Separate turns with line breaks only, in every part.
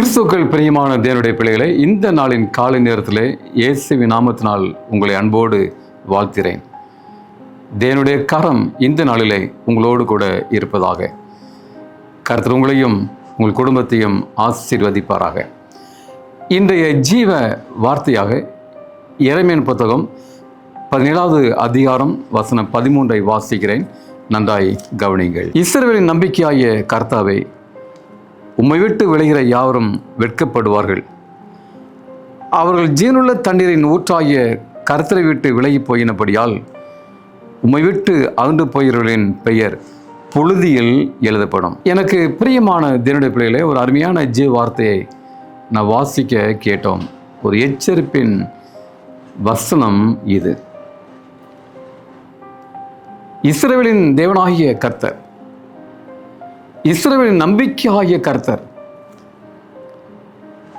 கிறிஸ்துக்கள் பிரியமான தேவனுடைய பிள்ளைகளை இந்த நாளின் காலை நேரத்தில் இயேசுவி நாமத்தினால் உங்களை அன்போடு வாழ்த்திறேன் தேவனுடைய கரம் இந்த நாளிலே உங்களோடு கூட இருப்பதாக. கர்த்தர் உங்களையும் உங்கள் குடும்பத்தையும் ஆசீர்வதிப்பாராக. இன்றைய ஜீவ வார்த்தையாக இறைமையின் புத்தகம் பதினேழாவது அதிகாரம் வசனம் பதிமூன்றை வாசிக்கிறேன். நன்றாய் கவனிங்கள் இஸ்ரவேலின் நம்பிக்கையாகிய கர்த்தாவை உம்மை விட்டு விளைகிற யாவரும் வெட்கப்படுவார்கள். அவர்கள் ஜீனுள்ள தண்ணீரின் ஊற்றாகிய கருத்தரை விட்டு விலகி போயினபடியால் உம்மை விட்டு அகன்று போகிறவர்களின் பெயர் புழுதியில் எழுதப்படும். எனக்கு பிரியமான தினுடைய பிள்ளைகளே ஒரு அருமையான ஜீ வார்த்தையை நான் வாசிக்க கேட்டோம். ஒரு எச்சரிப்பின் வசனம் இது. இஸ்ரேலின் தேவனாகிய கர்த்தர் இஸ்ரேலின் நம்பிக்கையாகிய கர்த்தர்.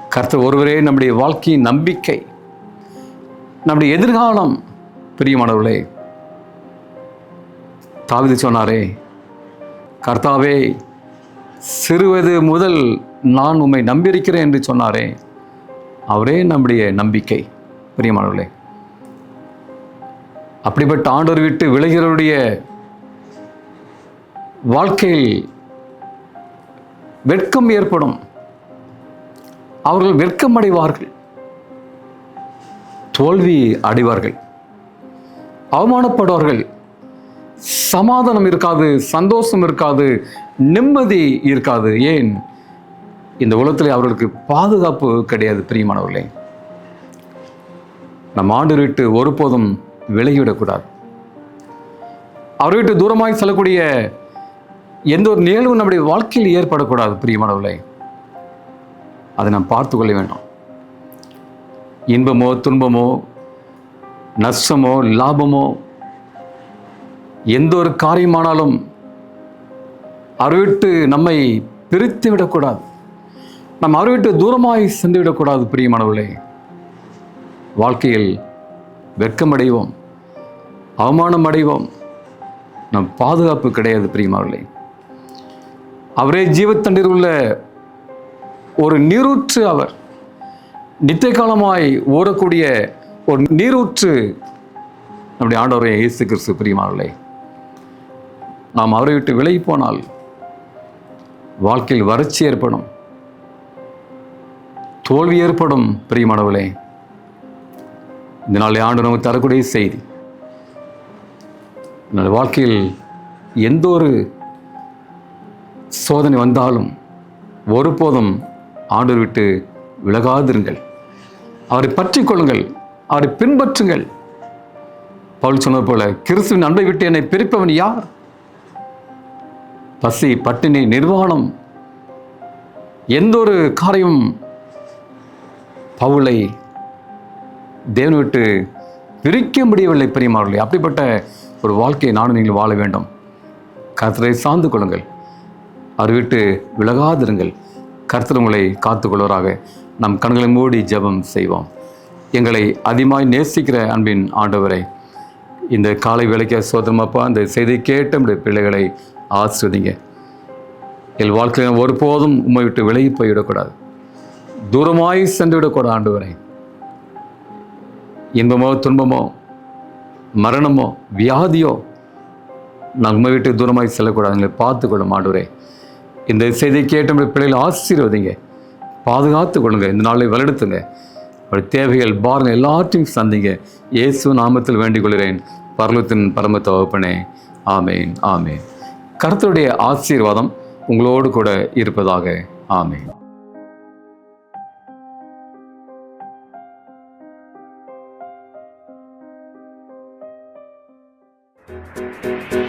கர்த்தர் ஒருவரே நம்முடைய வாழ்க்கையின் நம்பிக்கை நம்முடைய எதிர்காலம். பிரியமானவர்களே தாவிது சொன்னாரே கர்த்தாவே சிறுவது முதல் நான் உம்மை நம்பியிருக்கிறேன் என்று சொன்னாரே. அவரே நம்முடைய நம்பிக்கை பிரியமானவர்களே. அப்படிப்பட்ட ஆண்டோர் விட்டு விலகிறவருடைய வாழ்க்கையில் வெட்கம் ஏற்படும். அவர்கள் வெட்கம் அடைவார்கள் தோல்வி அடைவார்கள். அவமானப்படுவார்கள். சமாதானம் இருக்காது சந்தோஷம் இருக்காது நிம்மதி இருக்காது. ஏன்? இந்த உலகத்தில் அவர்களுக்கு பாதுகாப்பு கிடையாது பிரியமானவர்களே. நம் ஆண்டு விட்டு ஒருபோதும் விலகிவிடக்கூடாது. அவர்கிட்ட தூரமாய் செல்லக்கூடிய எந்த ஒரு நிகழ்வும் நம்முடைய வாழ்க்கையில் ஏற்படக்கூடாது பிரியமானவர்களே அதை நாம் பார்த்து கொள்ள வேண்டும். இன்பமோ துன்பமோ நஷ்டமோ லாபமோ எந்த ஒரு காரியமானாலும் அருவிட்டு நம்மை பிரித்து விடக்கூடாது. நம் அறிவிட்டு தூரமாய் சென்று விடக்கூடாது பிரியமானவர்களே வாழ்க்கையில் வெட்கமடைவோம் அவமானம் அடைவோம். நம் பாதுகாப்பு கிடையாது பிரியமானவர்களே அவரே ஜீவத்தண்டீர் உள்ள ஒரு நீரூற்று அவர். நித்திய காலமாய் ஓடக்கூடிய ஒரு நீரூற்று நம்முடைய ஆண்டவரை இயேசு கிறிஸ்து பிரியமானவர்களே நாம் அவரை விட்டு விலகி போனால் வாழ்க்கையில் வறட்சி ஏற்படும் தோல்வி ஏற்படும் பிரியமானவர்களே. இந்த நாளை ஆண்டு நமக்கு தரக்கூடிய செய்தி என்னுடைய வாழ்க்கையில் எந்த ஒரு சோதனை வந்தாலும் ஒருபோதும் ஆண்டவர் விட்டு விலகாதிருங்கள். அவரை பற்றி கொள்ளுங்கள் அவரை பின்பற்றுங்கள். பவுல் சொன்னது போல கிறிஸ்துவின் அன்பை விட்டு என்னை பிரிப்பவன் யார்? பசி பட்டினி நிர்வாணம். எந்த ஒரு காரியம் பவுலை தேவன் விட்டு பிரிக்க முடியவில்லை பிரியமானவர்களே அப்படிப்பட்ட ஒரு வாழ்க்கையை நானும் நீங்கள் வாழ வேண்டும். கருத்தரை சார்ந்து கொள்ளுங்கள். அவர் விட்டு விலகாதிருங்கள். கர்த்தர் உங்களை காத்துக்கொள்வராக. நம் கண்களை மூடி ஜெபம் செய்வோம். எங்களை அதிகமாய் நேசிக்கிற அன்பின் ஆண்டவரை இந்த காலை வேலைக்கு சோதரமாப்பா இந்த செய்தி கேட்ட பிள்ளைகளை ஆசிர்வதிங்க. என் வாழ்க்கையில் ஒருபோதும் உண்மை விட்டு விலகி போய்விடக்கூடாது. தூரமாய் சென்று விடக்கூடாது ஆண்டவரை. இன்பமோ துன்பமோ மரணமோ வியாதியோ நான் உண்மை விட்டு தூரமாய் செல்லக்கூடாது. எங்களை பார்த்துக்கொள்ளும் ஆண்டுவரே. இந்த செய்தியை கேட்ட நம்முடைய பிள்ளைகளை ஆசீர்வதிங்க. பாதுகாத்து கொள்ளுங்க. இந்த நாளை வளர்த்துங்க அவருடைய தேவைகள் பாருங்கள் எல்லாத்தையும் சந்திங்க. இயேசு நாமத்தில் வேண்டிக் கொள்கிறேன். பரலத்தின் பரம தவப்பனே ஆமேன் ஆமேன். கருத்துடைய ஆசீர்வாதம் உங்களோடு கூட இருப்பதாக. ஆமேன்.
thank you